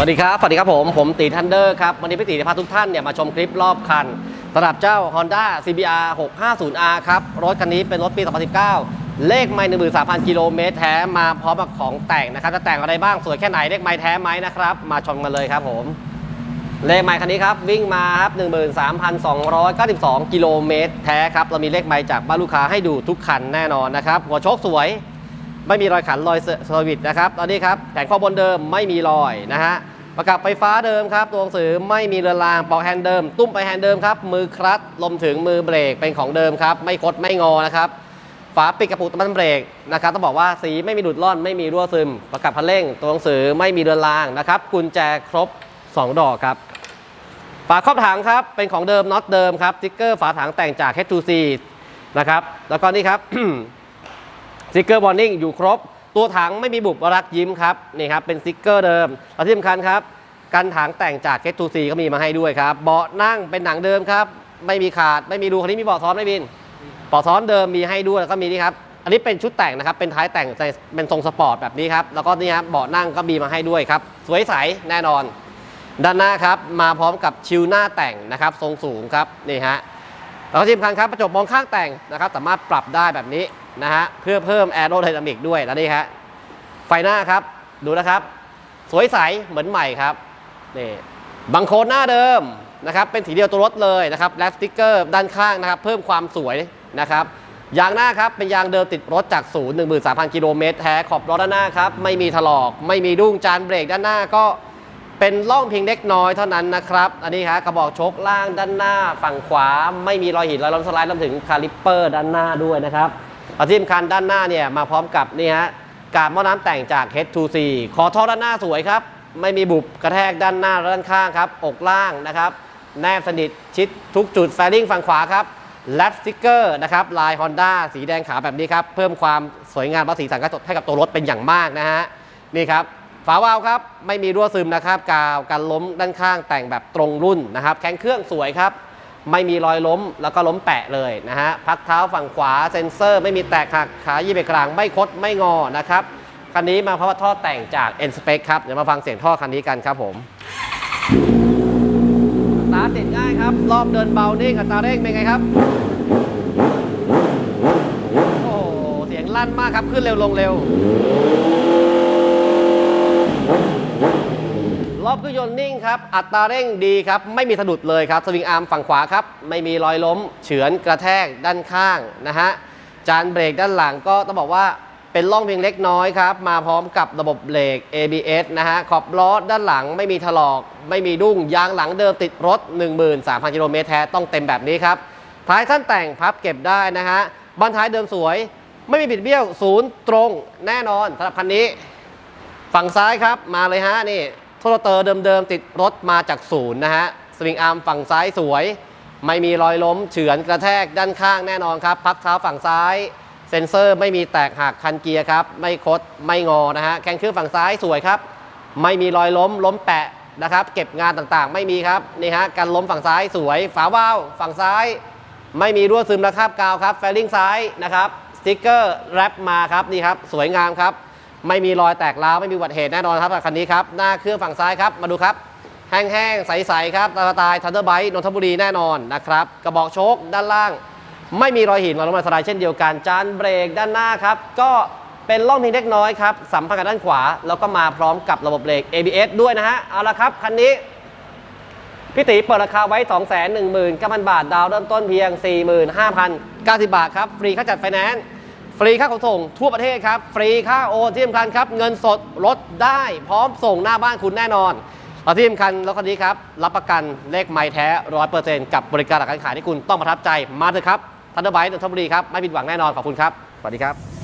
สวัสดีครับ สวัสดีครับผม ผมตีทันเดอร์ครับ วันนี้พี่ตีจะพาทุกท่านเนี่ยมาชมคลิปรอบคันสำหรับเจ้า Honda CBR 650R ครับ รถคันนี้เป็นรถปี 2019 เลขไม่13,000กิโลเมตรแท้มาพร้อมกับของแต่งนะครับ จะแต่งอะไรบ้าง สวยแค่ไหน เลขไม่แท้ไหมนะครับ มาชมกันเลยครับผม เลขไมล์คันนี้ครับ วิ่งมาครับ13,292 กิโลเมตรแท้ครับ เรามีเลขไมล์จากบ้านลูกค้าให้ดูทุกคันแน่นอนนะครับ หัวโชคสวย ไม่มีรอยขันรอยเซอร์วิสนะครับตอนนี้ครับแผงข้อบนเดิมไม่มีรอยนะฮะประกับไฟฟ้าเดิมครับ ตัวหนังสือไม่มีเรือนรางปอกแฮนด์เดิม ตุ้มไปแฮนด์เดิมครับ มือคลัตช์ลมถึงมือเบรกเป็นของเดิมครับ ไม่คดไม่งอนะครับฝาปิดกระปุกน้ำมันเบรกนะครับต้องบอกว่าสีไม่มีหลุดร่อนไม่มีรั่วซึม ประกับพันเร่ง ตัวหนังสือไม่มีเรือนรางนะครับกุญแจครบ 2 ดอกครับฝาครอบถังครับเป็นของเดิมน็อตเดิมครับสติ๊กเกอร์ฝาถังแต่งจาก H2C นะครับแล้วก็นี่ครับ สติกเกอร์บอร์นิ่งอยู่ครบ ตัวถังไม่มีบุบรักยิ้มครับนี่ครับเป็นสติกเกอร์เดิมและที่สำคัญครับกันถังแต่งจาก H2C ก็มีมาให้ด้วยครับเบาะนั่งเป็นหนังเดิมครับ ไม่มีขาดไม่มีรูคันนี้มีเบาะซ้อนไม่บินเบาะซ้อนเดิมมีให้ด้วยแล้วก็มีนี่ครับอันนี้เป็นชุดแต่งนะครับเป็นท้ายแต่งในเป็นทรงสปอร์ตแบบนี้ครับแล้วก็นี่ครับเบาะนั่งก็มีมาให้ด้วยครับสวยใสแน่นอน ด้านหน้าครับมาพร้อมกับชิวหน้าแต่งนะครับทรงสูงครับนี่ฮะ แล้วก็ที่สำคัญครับกระจกมองข้างแต่งนะครับสามารถปรับได้แบบนี้นะฮะเพื่อเพิ่มแอโรไดนามิกด้วยแล้วนี่ฮะไฟหน้าครับดูนะครับ สวยใสเหมือนใหม่ครับนี่บังโคนหน้าเดิมนะครับเป็นสีเดียวตัวรถเลยนะครับและสติกเกอร์ด้านข้างนะครับเพิ่มความสวยนะครับยางหน้าครับเป็นยางเดิมติดรถจากศูนย์13,000กิโลเมตรแท้ขอบล้อด้านหน้าครับไม่มีถลอก ไม่มีดุ้งจานเบรกด้านหน้าก็ เป็นร่องเพียงเล็กน้อยเท่านั้นนะครับ อันนี้ครับกระบอกชคล่างด้านหน้าฝั่งขวา ไม่มีรอยหินรอยล้มสไลด์รวมถึงคาลิปเปอร์ด้านหน้าด้วยนะครับอาที่สำคัญด้านหน้าเนี่ยมาพร้อมกับนี่ฮะกาบหม้อน้ำแต่งจาก H2C ขอท่อด้านหน้าสวยครับ ไม่มีบุบกระแทกด้านหน้าและด้านข้างครับ อกล่างนะครับ แนบสนิทชิดทุกจุดแฟลิงฝั่งขวาครับแลปสติกเกอร์นะครับลาย Honda สีแดงขาวแบบนี้ครับ เพิ่มความสวยงามและสีสันให้กับตัวรถเป็นอย่างมากนะฮะนี่ครับ ฝาวาล์วครับไม่มีรั่วซึมนะครับกาวกันล้มด้านข้างแต่งแบบตรงรุ่นนะครับแข็งเครื่องสวยครับ ไม่มีรอยล้มแล้วก็ล้มแปะเลยนะฮะพักเท้าฝั่งขวาเซ็นเซอร์ ไม่มีแตกหักขายี่เบกกลางไม่คดไม่งอนะครับคันนี้มาเพราะว่าท่อแต่งจาก N Spec ครับเดี๋ยวมาฟังเสียงท่อคันนี้กันครับผมสตาร์ทติดง่ายครับ รอบเดินเบานิ่งอัตราเร่งเป็นไงครับโอ้เสียงลั่นมากครับขึ้นเร็วลงเร็ว รอบเครื่องยนต์นิ่งครับ อัตราเร่งดีครับ ไม่มีสะดุดเลยครับ สวิงอาร์มฝั่งขวาครับ ไม่มีรอยล้ม เฉือนกระแทกด้านข้างนะฮะ จานเบรกด้านหลังก็ต้องบอกว่าเป็นร่องเพียงเล็กน้อยครับ มาพร้อมกับระบบเบรก ABS นะฮะ ขอบล้อด้านหลังไม่มีถลอก ไม่มีดุ้ง ยางหลังเดิมติดรถ 13,000กิโลเมตรแท้ต้องเต็มแบบนี้ครับ ท้ายท่านแต่งพับเก็บได้นะฮะ บันท้ายเดิมสวย ไม่มีบิดเบี้ยวศูนย์ตรง แน่นอนสำหรับคันนี้ ฝั่งซ้ายครับมาเลยฮะนี่โทรเตอร์เดิมๆติดรถมาจากศูนย์นะฮะสวิงอาร์มฝั่งซ้ายสวย ไม่มีรอยล้มเฉือนกระแทกด้านข้างแน่นอนครับ พักเท้าฝั่งซ้าย เซ็นเซอร์ไม่มีแตกหักคันเกียร์ครับ ไม่คดไม่งอนะฮะแข้งเครื่องฝั่งซ้ายสวยครับ ไม่มีรอยล้มล้มแปะนะครับ เก็บงานต่างๆ ไม่มีครับนี่ฮะกันล้มฝั่งซ้ายสวย ฝาว่าวฝั่งซ้าย ไม่มีรั่วซึมและคาบกาวครับแฟลิงซ้ายนะครับสติ๊กเกอร์แรปมาครับนี่ครับสวยงามครับ ไม่มีรอยแตกร้าวไม่มีอุบัติเหตุแน่นอนครับคันนี้ครับ หน้าเครื่องฝั่งซ้ายครับ มาดูครับ แห้งๆ ใสๆ ครับตาตายทันเดอร์ไบต์นนทบุรีแน่นอนนะครับ กระบอกโชคด้านล่าง ไม่มีรอยหินรอยล้มสลด์เช่นเดียวกัน จานเบรกด้านหน้าครับ ก็เป็นร่องเพียงเล็กน้อยครับ สัมพันธ์กับด้านขวา แล้วก็มาพร้อมกับระบบเบรก ABS ด้วยนะฮะ เอาละครับ คันนี้พี่ตีเปิดราคาไว้ 2 1 9 0 0 0 บาท ดาวเริ่มต้นเพียง 45,090 บาทครับ ฟรีค่าจัดไฟแนนซ์ ฟรีค่าขนส่งทั่วประเทศครับ ฟรีค่าโอนที่สำคัญครับ เงินสดลดได้พร้อมส่งหน้าบ้านคุณแน่นอนและที่สำคัญแล้วคันนี้ครับ รับประกันเลขไม้แท้ร้อยเปอร์เซ็นต์กับบริการหลักการขายที่คุณต้องประทับใจมาเถอะครับทันเดอร์ไบต์นนทบุรีครับ ไม่ผิดหวังแน่นอนขอบคุณครับสวัสดีครับ